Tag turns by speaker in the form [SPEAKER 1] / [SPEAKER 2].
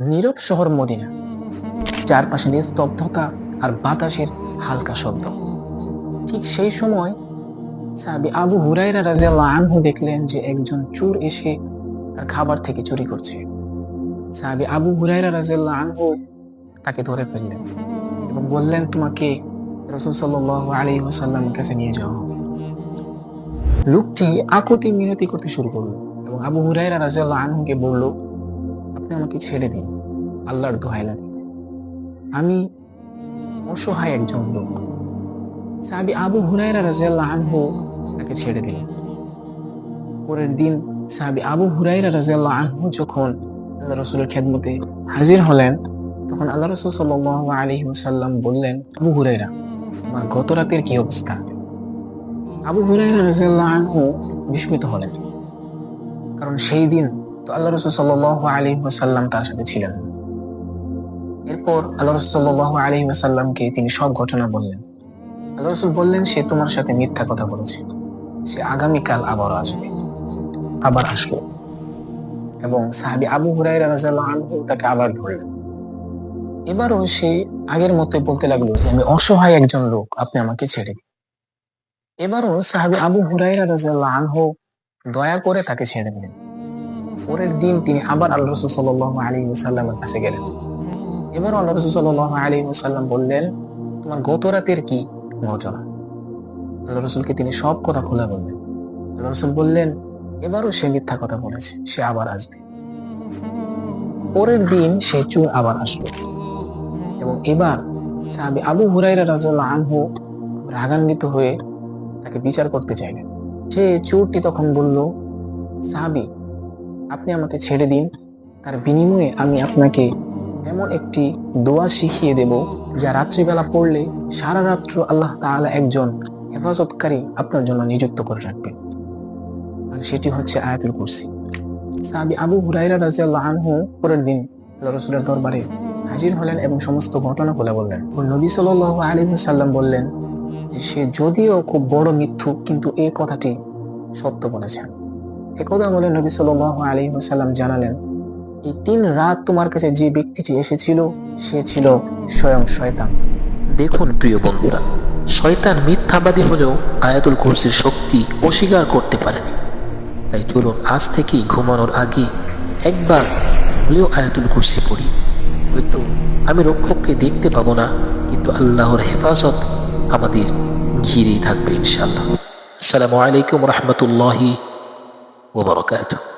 [SPEAKER 1] নীরব শহর মদিনা। চারপাশে নিস্তব্ধতা আর বাতাসের হালকা শব্দ। ঠিক সেই সময় সাহাবী আবু হুরাইরা রাজিয়াল্লাহ আনহু দেখলেন যে একজন চোর এসে তার খাবার থেকে চুরি করছে। সাহাবী আবু হুরাইরা রাজিয়াল্লাহ আনহু তাকে ধরে ফেললেন এবং বললেন, তোমাকে রসুল সাল্লাল্লাহু আলাইহি ওয়াসাল্লামের কাছে নিয়ে যাও। লোকটি আকুতি মিনতি করতে শুরু করল এবং আবু হুরাইরা রাজিয়াল্লাহ আনহুকে বলল আপনি আমাকে ছেড়ে দিন। আল্লাহর দোহাই লাগে। আমি অসহায় একজন লোক। সাহাবী আবু হুরাইরা রাজিয়াল্লাহ আনহু তাকে ছেড়ে দিলেন। পরের দিন সাহাবী আবু হুরাইরা রাজিয়াল্লাহ আনহু যখন আল্লাহ রসুলের খেদমতে হাজির হলেন, তখন আল্লাহ রসুল সাল্লাল্লাহু আলাইহি ওয়াসাল্লাম বললেন, আবু হুরাইরা আমার গত রাতের কি অবস্থা? আবু হুরাইরা রাজিয়াল্লাহ আনহু বিস্মিত হলেন। কারণ সেই দিন তো আল্লাহ রসুল সাল্লাল্লাহু আলাইহি ওয়াসাল্লাম তার সাথে ছিলেন। এরপর আল্লাহ রসুল সাল্লাল্লাহু আলাইহি ওয়াসাল্লামকে তিনি সব ঘটনা বললেন। আল্লাহ রসুল বললেন, সে তোমার সাথে মিথ্যা কথা বলেছে। সে আগামীকাল আবার আসবে। আবার আসলো। এবং সাহাবী আবু রাদিয়াল্লাহু আনহু তাকে আবার ধরলেন। এবারও সে আগের মতোই বলতে লাগল যে, আমি অসহায় একজন লোক, আপনি আমাকে ছেড়ে দিন। এবারও সাহাবী আবু হুরাইরা রাদিয়াল্লাহু আনহু দয়া করে তাকে ছেড়ে দিলেন। পরের দিন তিনি আবার আল্লাহ রসুল সাল্লাল্লাহু আলাইহি ওয়াসাল্লামের কাছে গেলেন। এবারও আল্লাহ রসুল সাল্লাল্লাহু আলাইহি ওয়াসাল্লাম বললেন, তোমার গত রাতের কি ঘটনা আল্লাহ রসুলকে তিনি সব কথা খুলে বললেন। আল্লাহ রসুল বললেন, এবারও সে মিথ্যা কথা বলেছে, সে আবার আসবে। পরের দিন সে আবার আসলো এবং এবার আবু হুরাইরা রাজুল্লাহ আনহু রাগান্বিত হয়ে তাকে বিচার করতে চাইলেন। সে চোরটি তখন বলল, সাহাবি আপনি আমাকে ছেড়ে দিন। তার বিনিময়ে আমি আপনাকে এমন একটি দোয়া শিখিয়ে দেব, যা রাত্রিবেলা পড়লে সারা রাত্র আল্লাহ তাআলা একজন হেফাজতকারী আপনার জন্য নিযুক্ত করে রাখবেন। আর সেটি হচ্ছে আয়াতুল কুরসি। সাহাবী আবু হুরাইরা রাদিয়াল্লাহু আনহু পরের দিন রাসূলের দরবারে হাজির হলেন এবং সমস্ত ঘটনা বলে বললেন। নবী সাল্লাল্লাহু আলাইহি ওয়াসাল্লাম বললেন যে, সে যদিও খুব বড় মিথ্যুক কিন্তু এই কথাটি সত্য বলেছেন। একদা বলে নবী সাল্লাল্লাহু আলাইহি ওয়াসাল্লাম জানালেন এই তিন রাত তোমার কাছে যে ব্যক্তিটি এসেছিল সে ছিল স্বয়ং শয়তান।
[SPEAKER 2] দেখুন প্রিয় বন্ধুরা শয়তান মিথ্যাবাদী হলেও আয়াতুল কুরসির শক্তি অস্বীকার করতে পারেনি। তাই চলুন আজ থেকেই ঘুমানোর আগে একবার হলেও আয়াতুল কুরসি পড়ি। হয়তো আমি রক্ষককে দেখতে পাবো না কিন্তু আল্লাহর হেফাজত আমাদের ঘিরেই থাকবে ইনশাআল্লাহ। আসসালামু আলাইকুম রহমতুল্লাহি وبركاته.